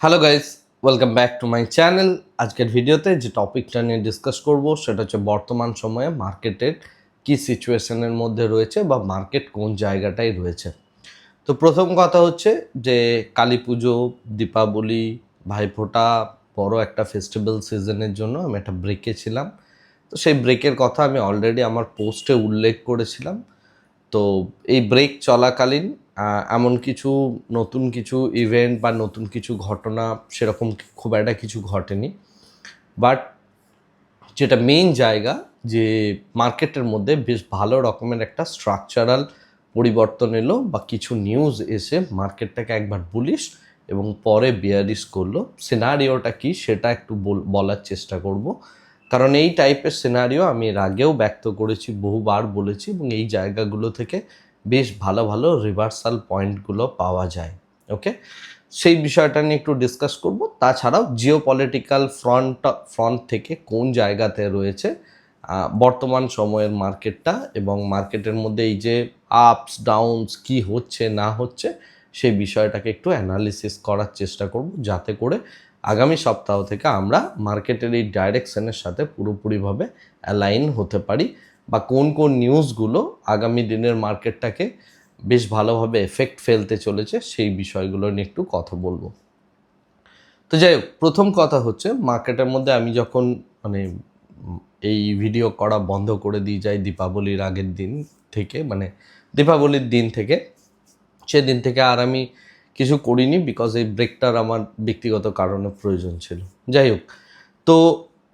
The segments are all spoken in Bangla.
Hello guys welcome back to my channel আজকের ভিডিওতে যে টপিকটা নিয়ে ডিসকাস করব, সেটা হচ্ছে বর্তমান সময়ে মার্কেটের কি সিচুয়েশনের মধ্যে রয়েছে বা মার্কেট কোন জায়গাটায় রয়েছে। তো প্রথম কথা হচ্ছে যে কালী পুজো, দীপাবলি, ভাইফোঁটা বড় একটা ফেস্টিভ্যাল সিজনের জন্য আমি একটা ব্রেকে ছিলাম। তো সেই ব্রেকের কথা আমি অলরেডি আমার পোস্টে উল্লেখ করেছিলাম। তো এই ব্রেক চলাকালীন এমন কিছু নতুন কিছু ইভেন্ট বা নতুন কিছু ঘটনা সেরকম খুব একটা কিছু ঘটেনি। বাট যেটা মেইন জায়গা যে মার্কেটের মধ্যে বেশ ভালো রকমের একটা স্ট্রাকচারাল পরিবর্তন এলো বা কিছু নিউজ এসে মার্কেটটাকে একবার বুলিশ এবং পরে বিয়ারিশ করল। সিনারিওটা কি সেটা একটু বল- বলার চেষ্টা করব। কারণ এই টাইপের সিনারিও আমি এর আগেও ব্যক্ত করেছি, বহুবার বলেছি এবং এই জায়গাগুলো থেকে বেশ ভালো ভালো রিভার্সাল পয়েন্টগুলো পাওয়া যায় ওকে সেই বিষয়টা নিয়ে একটু ডিসকাস করব। তাছাড়াও জিও পলিটিক্যাল ফ্রন্ট ফ্রন্ট থেকে কোন জায়গাতে রয়েছে বর্তমান সময়ের মার্কেটটা এবং মার্কেটের মধ্যে এই যে আপস ডাউনস কি হচ্ছে, না হচ্ছে, সেই বিষয়টাকে একটু অ্যানালিসিস করার চেষ্টা করব যাতে করে আগামী সপ্তাহ থেকে আমরা মার্কেটের এই ডাইরেকশনের সাথে পুরোপুরিভাবে অ্যালাইন হতে পারি। বা কোন কোন নিউজগুলো আগামী দিনের মার্কেটটাকে বেশ ভালোভাবে এফেক্ট ফেলতে চলেছে সেই বিষয়গুলো নিয়ে একটু কথা বলব। তো যাই হোক, প্রথম কথা হচ্ছে মার্কেটের মধ্যে আমি যখন মানে এই ভিডিও করা বন্ধ করে দিয়ে যাই দীপাবলির আগের দিন থেকে মানে দীপাবলির দিন থেকে, সেদিন থেকে আর আমি কিছু করিনি বিকজ এই ব্রেকটার আমার ব্যক্তিগত কারণে প্রয়োজন ছিল। যাই হোক, তো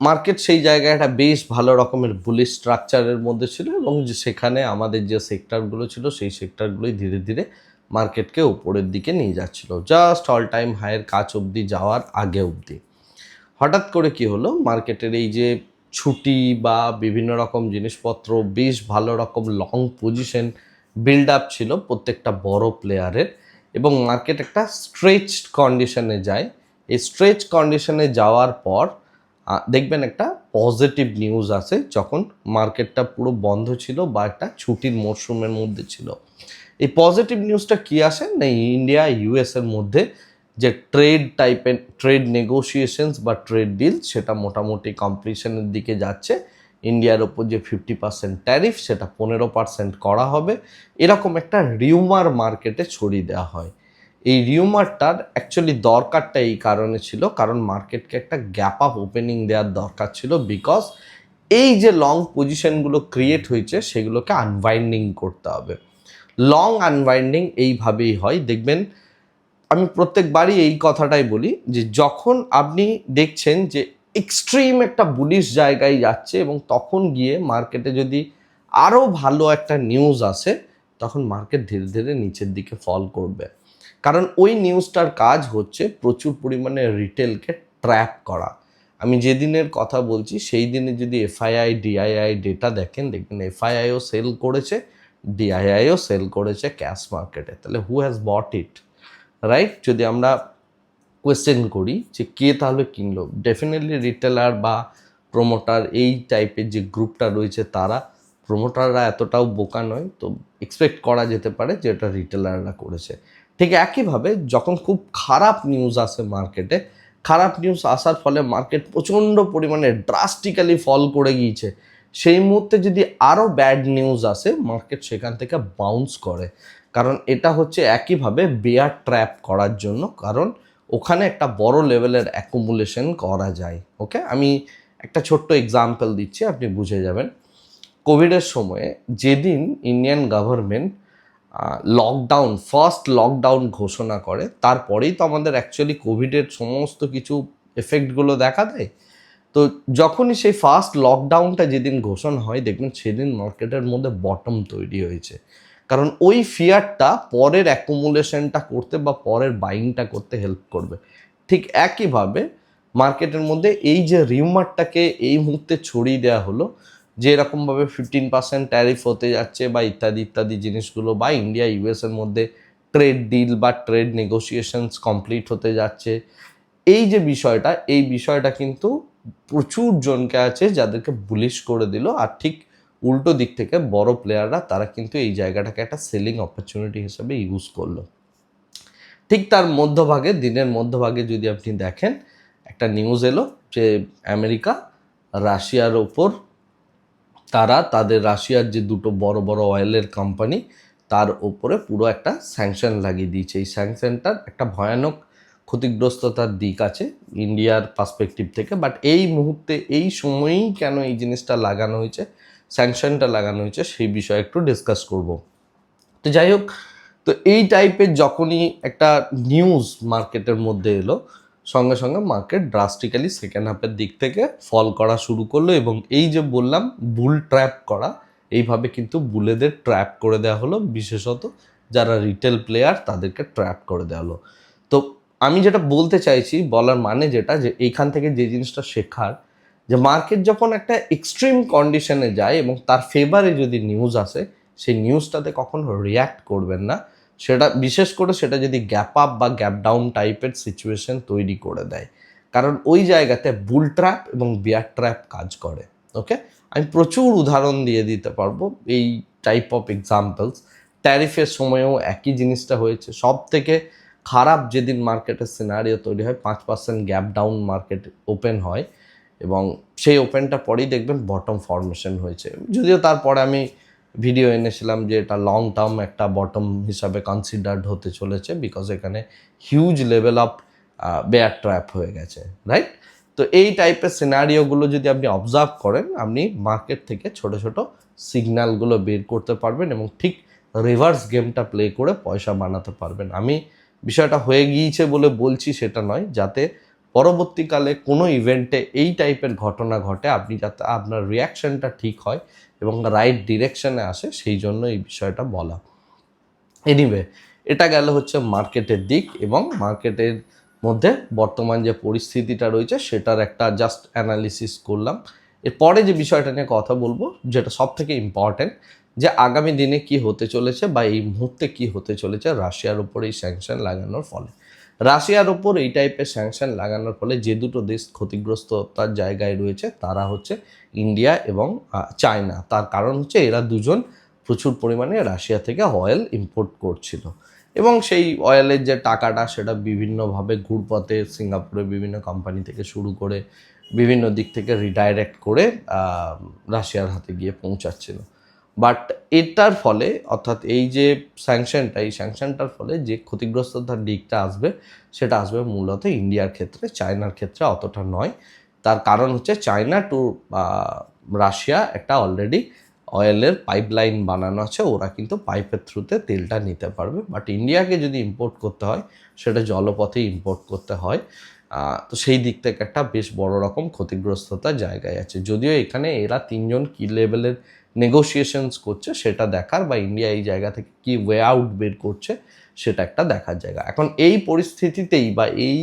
মার্কেট সেই জায়গায় একটা বেশ ভালো রকমের বুলিশ স্ট্রাকচারের মধ্যে ছিল এবং সেখানে আমাদের যে সেক্টরগুলো ছিল সেই সেক্টরগুলোই ধীরে ধীরে মার্কেটকে উপরের দিকে নিয়ে যাচ্ছিল। জাস্ট অল টাইম হায়ের কাছ অবধি যাওয়ার আগে অবধি। হঠাৎ করে কি হলো? মার্কেটের এই যে ছুটি বা বিভিন্ন রকম জিনিসপত্র, বেশ ভালো রকম লং পজিশন বিল্ড আপ ছিল প্রত্যেকটা বড় প্লেয়ারের এবং মার্কেট একটা স্ট্রেচড কন্ডিশনে যায়। এই স্ট্রেচ কন্ডিশনে যাওয়ার পর দেখবেন একটা পজিটিভ নিউজ আসে যখন মার্কেটটা পুরো বন্ধ ছিল বা একটা ছুটির মরশুমের মধ্যে ছিল। এই পজিটিভ নিউজটা কি আসে? না ইন্ডিয়া ইউএস এর মধ্যে যে ট্রেড টাইপের ট্রেড নেগোসিয়েশনস বা ট্রেড ডিল সেটা মোটামুটি কমপ্লিশনের দিকে যাচ্ছে। ইন্ডিয়ার ওপর যে ফিফটি পার্সেন্ট ট্যারিফ সেটা পনেরো পার্সেন্ট করা হবে। এরকম একটা রিউমার মার্কেটে ছড়িয়ে দেওয়া হয়। এই রিউমারটার অ্যাকচুয়ালি দরকারটা এই কারণে ছিল, কারণ মার্কেটকে একটা গ্যাপ আপ ওপেনিং দেওয়ার দরকার ছিল বিকজ এই যে লং পজিশনগুলো ক্রিয়েট হয়েছে, সেগুলোকে আনওয়াইন্ডিং করতে হবে। লং আনওয়াইন্ডিং এইভাবেই হয়। দেখবেন, আমি প্রত্যেকবারই এই কথাটাই বলি যে যখন আপনি দেখছেন যে এক্সট্রিম একটা বুলিশ জায়গায় যাচ্ছে এবং তখন গিয়ে মার্কেটে যদি আরও ভালো একটা নিউজ আসে, তখন মার্কেট ধীরে ধীরে নিচের দিকে ফল করবে। কারণ ওই নিউজটার কাজ হচ্ছে প্রচুর পরিমাণে রিটেলকে ট্র্যাপ করা। আমি যেদিনের কথা বলছি, সেই দিনে যদি এফআইআই ডিআইআই ডেটা দেখেন, দেখবেন এফআইআইও সেল করেছে ডিআইআইও সেল করেছে ক্যাশ মার্কেটে তাহলে who has bot it right যদি আমরা কোয়েশ্চেন করি যে কে তাহলে কিনলো? ডেফিনেটলি রিটেলার বা প্রোমোটার এই টাইপের যে গ্রুপটা রয়েছে তারা প্রোমোটাররা এতটাও বোকা নয়, তো এক্সপেক্ট করা যেতে পারে যে এটা রিটেলাররা করেছে। ঠিক একইভাবে যখন খুব খারাপ নিউজ আসে মার্কেটে খারাপ নিউজ আসার ফলে মার্কেট প্রচণ্ড পরিমাণে ড্রাস্টিক্যালি ফল করে গিয়েছে। সেই মুহূর্তে যদি আরও ব্যাড নিউজ আসে মার্কেট সেখান থেকে বাউন্স করে। কারণ এটা হচ্ছে একইভাবে বেয়ার ট্র্যাপ করার জন্য, কারণ ওখানে একটা বড় লেভেলের অ্যাকুমুলেশন করা যায়। ওকে আমি একটা ছোট্ট এক্সাম্পল দিচ্ছি, আপনি বুঝে যাবেন। কোভিডের সময়ে যেদিন Indian government lockdown first lockdown ঘোষণা করে, তারপরেই তো আমাদের অ্যাকচুয়ালি কোভিডের সমস্ত কিছু এফেক্টগুলো দেখা দেয়। তো যখনই সেই ফার্স্ট লকডাউনটা যেদিন ঘোষণা হয়, দেখবেন সেদিন মার্কেটের মধ্যে বটম তৈরি হয়েছে। কারণ ওই ফিয়ারটা পরের অ্যাকুমুলেশনটা করতে বা পরের বাইংটা করতে হেল্প করবে। ঠিক একইভাবে মার্কেটের মধ্যে এই যে রিউমারটাকে এই মুহূর্তে ছড়িয়ে দেওয়া হলো যে এরকমভাবে ফিফটিন পার্সেন্ট ট্যারিফ হতে যাচ্ছে বা ইত্যাদি ইত্যাদি জিনিসগুলো বা ইন্ডিয়া ইউএসের মধ্যে ট্রেড ডিল বা ট্রেড নেগোসিয়েশনস কমপ্লিট হতে যাচ্ছে। এই যে বিষয়টা, এই বিষয়টা কিন্তু প্রচুর জনকে আছে যাদেরকে বুলিশ করে দিল আর ঠিক উল্টো দিক থেকে বড় প্লেয়াররা তারা কিন্তু এই জায়গাটাকে একটা সেলিং অপরচুনিটি হিসেবে ইউজ করল। ঠিক তার মধ্যভাগে, দিনের মধ্যভাগে যদি আপনি দেখেন, একটা নিউজ এলো যে আমেরিকা, রাশিয়ার ওপর তারা তাদের রাশিয়ার যে দুটো বড় বড় অয়েলের কোম্পানি তার ওপরে পুরো একটা স্যাংশন লাগিয়ে দিয়েছে। এই স্যাংশনটার একটা ভয়ানক ক্ষতিগ্রস্ততার দিক আছে ইন্ডিয়ার পার্সপেক্টিভ থেকে। বাট এই মুহূর্তে, এই সময়েই কেন এই জিনিসটা লাগানো হয়েছে স্যাংশনটা লাগানো হয়েছে, সেই বিষয়ে একটু ডিসকাস করব। তো যাই হোক, তো এই টাইপের যখনই একটা নিউজ মার্কেটের মধ্যে এলো সঙ্গে সঙ্গে মার্কেট ড্রাস্টিক্যালি সেকেন্ড হাফের দিক থেকে ফল করা শুরু করল এবং এই যে বললাম বুল ট্র্যাপ করা, এইভাবে কিন্তু বুলেদের ট্র্যাপ করে দেওয়া হলো। বিশেষত যারা রিটেল প্লেয়ার তাদেরকে ট্র্যাপ করে দেওয়া হলো। তো আমি যেটা বলতে চাইছি, বলার মানে যেটা যে এইখান থেকে যে জিনিসটা শেখার, যে মার্কেট যখন একটা এক্সট্রিম কন্ডিশনে যায় এবং তার ফেভারে যদি নিউজ আসে, সেই নিউজটাতে কখনো রিয়্যাক্ট করবেন না। সেটা, বিশেষ করে সেটা যদি গ্যাপ আপ বা গ্যাপ ডাউন টাইপের সিচুয়েশন তৈরি করে দেয়। কারণ ওই জায়গাতে বুল ট্র্যাপ এবং বিয়ার ট্র্যাপ কাজ করে ওকে আমি প্রচুর উদাহরণ দিয়ে দিতে পারব এই টাইপ অফ এক্সাম্পলস ট্যারিফের সময়ও একই জিনিসটা হয়েছে। সব থেকে খারাপ যেদিন মার্কেটের সিনারিও তৈরি হয়, পাঁচ percent gap down market open হয় এবং সেই ওপেনটা পরেই দেখবেন বটম ফরমেশন হয়েছে। যদিও তারপরে আমি ভিডিও এনেছিলাম যে এটা লং টার্ম একটা বটম হিসাবে কনসিডার্ড হতে চলেছে বিকজ এখানে huge level of bear trap হয়ে গেছে রাইট তো এই টাইপের সিনারিওগুলো যদি আপনি অবজার্ভ করেন, আপনি মার্কেট থেকে ছোট ছোট সিগন্যালগুলো বের করতে পারবেন এবং ঠিক রিভার্স গেমটা প্লে করে পয়সা বানাতে পারবেন। আমি বিষয়টা হয়ে গিয়েছে বলে বলছি সেটা নয়, যাতে পরবর্তীকালে কোনো ইভেন্টে এই টাইপের ঘটনা ঘটে, আপনি যাতে আপনার রিয়াকশনটা ঠিক হয় এবং রাইট ডিরেকশনে আসে, সেই জন্য এই বিষয়টা বলা। এনিওয়ে এটা গেল হচ্ছে মার্কেটের দিক এবং মার্কেটের মধ্যে বর্তমান যে পরিস্থিতিটা রয়েছে, সেটার একটা জাস্ট অ্যানালিসিস করলাম। এরপরে যে বিষয়টা নিয়ে কথা বলব, যেটা সব থেকে ইম্পর্ট্যান্ট যে আগামী দিনে কি হতে চলেছে বা এই মুহূর্তে কি হতে চলেছে, রাশিয়ার উপর এই স্যাংশন লাগানোর ফলে। রাশিয়ার ওপর এই টাইপের স্যাংশন লাগানোর ফলে যে দুটো দেশ ক্ষতিগ্রস্ততার জায়গায় রয়েছে, তারা হচ্ছে ইন্ডিয়া এবং চায়না তার কারণ হচ্ছে এরা দুজন প্রচুর পরিমাণে রাশিয়া থেকে অয়েল ইম্পোর্ট করছিল। এবং সেই অয়েলের যে টাকাটা, সেটা বিভিন্নভাবে ঘুরপথে সিঙ্গাপুরে বিভিন্ন কোম্পানি থেকে শুরু করে বিভিন্ন দিক থেকে রিডাইরেক্ট করে রাশিয়ার হাতে গিয়ে পৌঁছাচ্ছিল। বাট এটার ফলে, অর্থাৎ এই যে স্যাংশনটা এই স্যাংশনটার ফলে যে ক্ষতিগ্রস্ততার দিকটা আসবে, সেটা আসবে মূলত ইন্ডিয়ার ক্ষেত্রে, চায়নার ক্ষেত্রে অতটা নয়। তার কারণ হচ্ছে চায়না টু রাশিয়া একটা অলরেডি অয়েলের পাইপলাইন বানানো আছে, ওরা কিন্তু পাইপের থ্রুতে তেলটা নিতে পারবে। বাট ইন্ডিয়াকে যদি ইম্পোর্ট করতে হয়, সেটা জলপথে ইম্পোর্ট করতে হয় তো সেই দিক থেকে একটা বেশ বড় রকম ক্ষতিগ্রস্ততার জায়গায় আছে। যদিও এখানে এরা তিনজন কি লেভেলের নেগোসিয়েশনস করছে, সেটা দেখার বা ইন্ডিয়া এই জায়গা থেকে কি ওয়ে আউট বের করছে, সেটা একটা দেখার জায়গা। এখন এই পরিস্থিতিতেই বা এই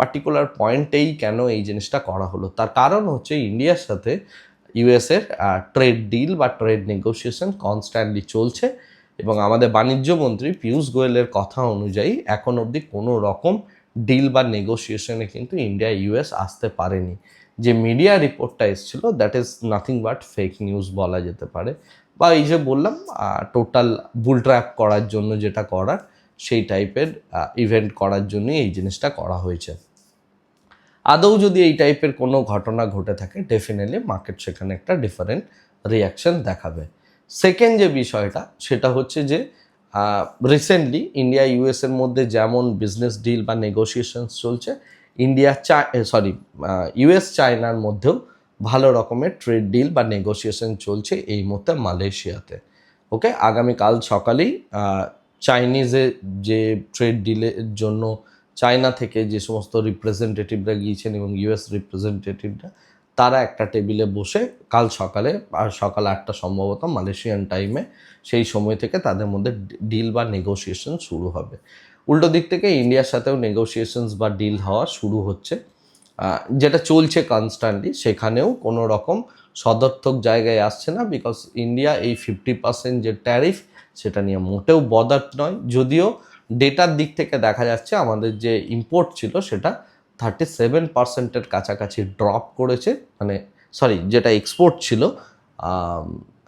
পার্টিকুলার পয়েন্টেই কেন এই জিনিসটা করা হলো? তার কারণ হচ্ছে ইন্ডিয়ার সাথে ইউএসের ট্রেড ডিল বা ট্রেড নেগোসিয়েশন কনস্ট্যান্টলি চলছে এবং আমাদের বাণিজ্য মন্ত্রী পীয়ূষ গোয়েলের কথা অনুযায়ী এখন অবধি কোনো রকম ডিল বা নেগোসিয়েশনে কিন্তু ইন্ডিয়া ইউএস আসতে পারেনি। যে মিডিয়া রিপোর্টটা এসেছিল that is nothing but fake news বলা যেতে পারে। বা এই যে বললাম টোটাল বুল ট্র্যাপ করার জন্য যেটা করার, সেই টাইপের ইভেন্ট করার জন্যই এই জিনিসটা করা হয়েছে। আদৌ যদি এই টাইপের কোনো ঘটনা ঘটে থাকে ডেফিনেটলি মার্কেট সেখানে একটা ডিফারেন্ট রিয়াকশন দেখাবে। সেকেন্ড যে বিষয়টা, সেটা হচ্ছে যে রিসেন্টলি ইন্ডিয়া ইউএস এর মধ্যে যেমন বিজনেস ডিল বা নেগোসিয়েশনস চলছে ইন্ডিয়া চা সরি ইউএস চায়নার মধ্যেও ভালো রকমের ট্রেড ডিল বা নেগোসিয়েশন চলছে এই মুহূর্তে মালয়েশিয়াতে। ওকে আগামীকাল সকালেই চাইনিজে যে ট্রেড ডিলের জন্য চায়না থেকে যে সমস্ত রিপ্রেজেন্টেটিভরা গিয়েছেন এবং ইউএস রিপ্রেজেন্টেটিভরা তারা একটা টেবিলে বসে কাল সকালে সকাল আটটা সম্ভবত মালয়েশিয়ান টাইমে সেই সময় থেকে তাদের মধ্যে ডিল বা নেগোসিয়েশন শুরু হবে। উল্টো দিক থেকে ইন্ডিয়ার সাথেও নেগোসিয়েশনস বা ডিল হওয়া শুরু হচ্ছে। যেটা চলছে কনস্ট্যান্টলি সেখানেও কোনো রকম সদর্থক জায়গায় আসছে না বিকজ ইন্ডিয়া এই ফিফটি পার্সেন্ট যে ট্যারিফ সেটা নিয়ে মোটেও বদার্থ নয়। যদিও ডেটার দিক থেকে দেখা যাচ্ছে আমাদের যে ইম্পোর্ট ছিল, সেটা থার্টি সেভেন পার্সেন্টের কাছাকাছি ড্রপ করেছে মানে সরি যেটা এক্সপোর্ট ছিল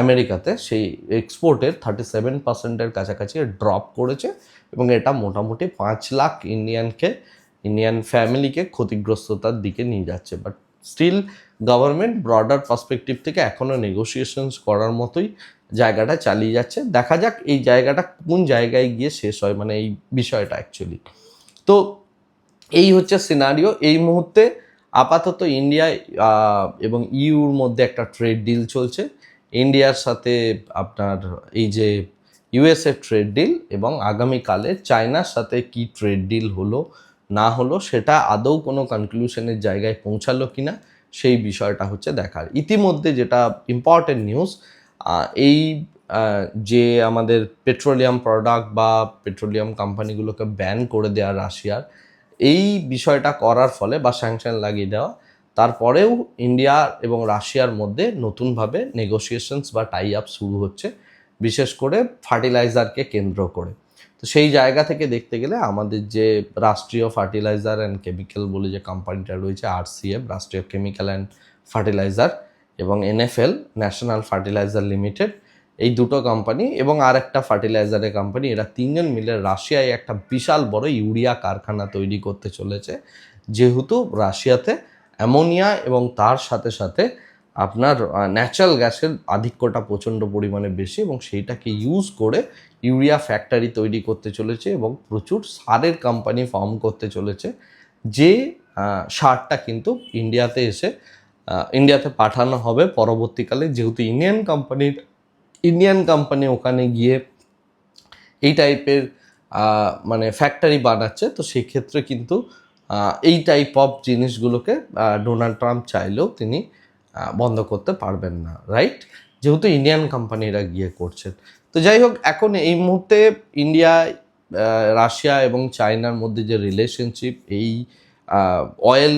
আমেরিকাতে, সেই এক্সপোর্টের থার্টি সেভেন পার্সেন্টের কাছাকাছি ড্রপ করেছে এবং এটা মোটামুটি পাঁচ লাখ ইন্ডিয়ানকে, ইন্ডিয়ান ফ্যামিলিকে ক্ষতিগ্রস্ততার দিকে নিয়ে যাচ্ছে। But still government broader perspective থেকে এখনও নেগোসিয়েশনস করার মতোই জায়গাটা চালিয়ে যাচ্ছে। দেখা যাক এই জায়গাটা কোন জায়গায় গিয়ে শেষ হয় মানে এই বিষয়টা অ্যাকচুয়ালি তো এই হচ্ছে সিনারিও এই মুহূর্তে আপাতত ইন্ডিয়া এবং ইউর মধ্যে একটা ট্রেড ডিল চলছে। ইন্ডিয়ার সাথে আপনার এই যে ইউএসএ ট্রেড ডিল এবং আগামীকালে চায়নার সাথে কি ট্রেড ডিল হলো, না হলো, সেটা আদৌ কোনো কনক্লুশনের জায়গায় পৌঁছালো কিনা, সেই বিষয়টা হচ্ছে দেখার। ইতিমধ্যে যেটা ইম্পর্টেন্ট নিউজ এই যে আমাদের পেট্রোলিয়াম প্রোডাক্ট বা পেট্রোলিয়াম কোম্পানিগুলোকে ব্যান করে দেওয়া রাশিয়ার এই বিষয়টা করার ফলে বা স্যাংশন লাগিয়ে দেওয়া, তারপরেও ইন্ডিয়া এবং রাশিয়ার মধ্যে নতুনভাবে নেগোসিয়েশনস বা টাই আপ শুরু হচ্ছে, বিশেষ করে ফার্টিলাইজারকে কেন্দ্র করে। তো সেই জায়গা থেকে দেখতে গেলে আমাদের যে রাষ্ট্রীয় ফার্টিলাইজার অ্যান্ড কেমিক্যাল বলে যে কোম্পানিটা রয়েছে RCF Rashtriya Chemical and Fertilizer এবং এনএফএল ন্যাশনাল ফার্টিলাইজার লিমিটেড এই দুটো কোম্পানি এবং আর একটা ফার্টিলাইজারের কোম্পানি এরা তিনজন মিলে রাশিয়ায় একটা বিশাল বড় ইউরিয়া কারখানা তৈরি করতে চলেছে। যেহেতু রাশিয়াতে অ্যামোনিয়া এবং তার সাথে সাথে আপনার ন্যাচারাল গ্যাসের আধিক্যটা প্রচণ্ড পরিমাণে বেশি এবং সেইটাকে ইউজ করে ইউরিয়া ফ্যাক্টরি তৈরি করতে চলেছে এবং প্রচুর সারের কোম্পানি ফর্ম করতে চলেছে। যে সারটা কিন্তু ইন্ডিয়াতে এসে ইন্ডিয়াতে পাঠানো হবে পরবর্তীকালে। যেহেতু ইন্ডিয়ান কোম্পানির ইন্ডিয়ান কোম্পানি ওখানে গিয়ে এই টাইপের মানে ফ্যাক্টরি বানাচ্ছে। তো সেই ক্ষেত্রে কিন্তু এই টাইপ অফ জিনিসগুলোকে ডোনাল্ড ট্রাম্প চাইলেও তিনি বন্ধ করতে পারবেন না রাইট যেহেতু ইন্ডিয়ান কোম্পানিরা গিয়ে করছেন। তো যাই হোক, এখন এই মুহূর্তে ইন্ডিয়া রাশিয়া এবং চায়নার মধ্যে যে রিলেশনশিপ এই অয়েল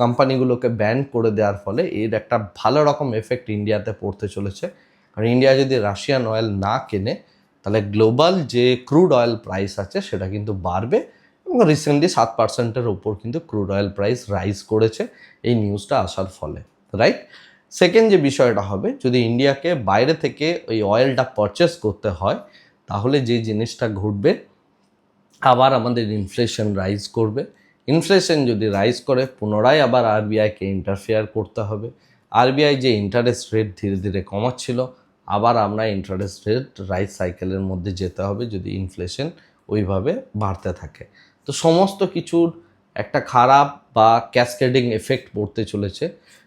কোম্পানিগুলোকে ব্যান করে দেওয়ার ফলে এর একটা ভালো রকম এফেক্ট ইন্ডিয়াতে পড়তে চলেছে। কারণ ইন্ডিয়া যদি রাশিয়ান অয়েল না কেনে, তাহলে গ্লোবাল যে ক্রুড অয়েল প্রাইস আছে সেটা কিন্তু বাড়বে এবং রিসেন্টলি সাত পার্সেন্টের ওপর কিন্তু ক্রুড অয়েল প্রাইস রাইজ করেছে এই নিউজটা আসার ফলে রাইট সেকেন্ড যে বিষয়টা হবে, যদি ইন্ডিয়াকে বাইরে থেকে ওই অয়েলটা পারচেস করতে হয়, তাহলে যে জিনিসটা ঘটবে, আবার আমাদের ইনফ্লেশন রাইজ করবে। ইনফ্লেশন যদি রাইজ করে, পুনরায় আবার আরবিআইকে ইন্টারফেয়ার করতে হবে। আরবিআই যে ইন্টারেস্ট রেট ধীরে ধীরে কমাচ্ছিল আবার আমরা ইন্টারেস্ট রেট রাইজ সাইকেলের মধ্যে যেতে হবে যদি ইনফ্লেশন ওইভাবে বাড়তে থাকে। তো সমস্ত কিছুর একটা খারাপ বা ক্যাসকেডিং এফেক্ট পড়তে চলেছে,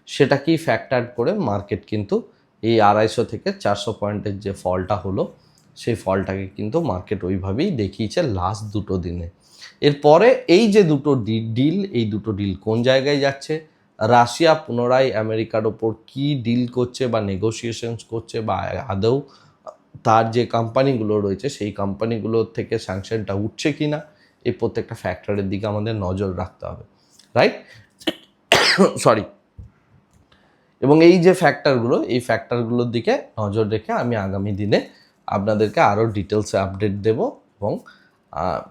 সেটাকেই ফ্যাক্টর করে মার্কেট কিন্তু এই আড়াইশো থেকে চারশো পয়েন্টের যে ফলটা হলো, সেই ফলটাকে কিন্তু মার্কেট ওইভাবেই দেখিয়েছে লাস্ট দুটো দিনে। এরপরে এই যে দুটো ডিল এই দুটো ডিল কোন জায়গায় যাচ্ছে? রাশিয়া পুনরায় আমেরিকার ওপর কি ডিল করছে বা নেগোসিয়েশনস করছে বা আদৌ তার যে কোম্পানিগুলো রয়েছে, সেই কোম্পানিগুলোর থেকে স্যাংশনটা উঠছে কি না এই প্রত্যেকটা ফ্যাক্টরের দিকে আমাদের নজর রাখতে হবে রাইট সরি এবং এই যে ফ্যাক্টরগুলো এই ফ্যাক্টরগুলোর দিকে নজর রেখে আমি আগামী দিনে আপনাদেরকে আরও ডিটেলসে আপডেট দেব এবং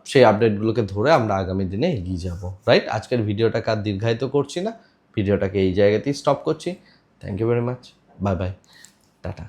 সেই আপডেটগুলোকে ধরে আমরা আগামী দিনে এগিয়ে যাব রাইট আজকের ভিডিওটাকে আর দীর্ঘায়িত করছি না। ভিডিওটাকে এই জায়গাতেই স্টপ করছি। Thank you very much bye bye tata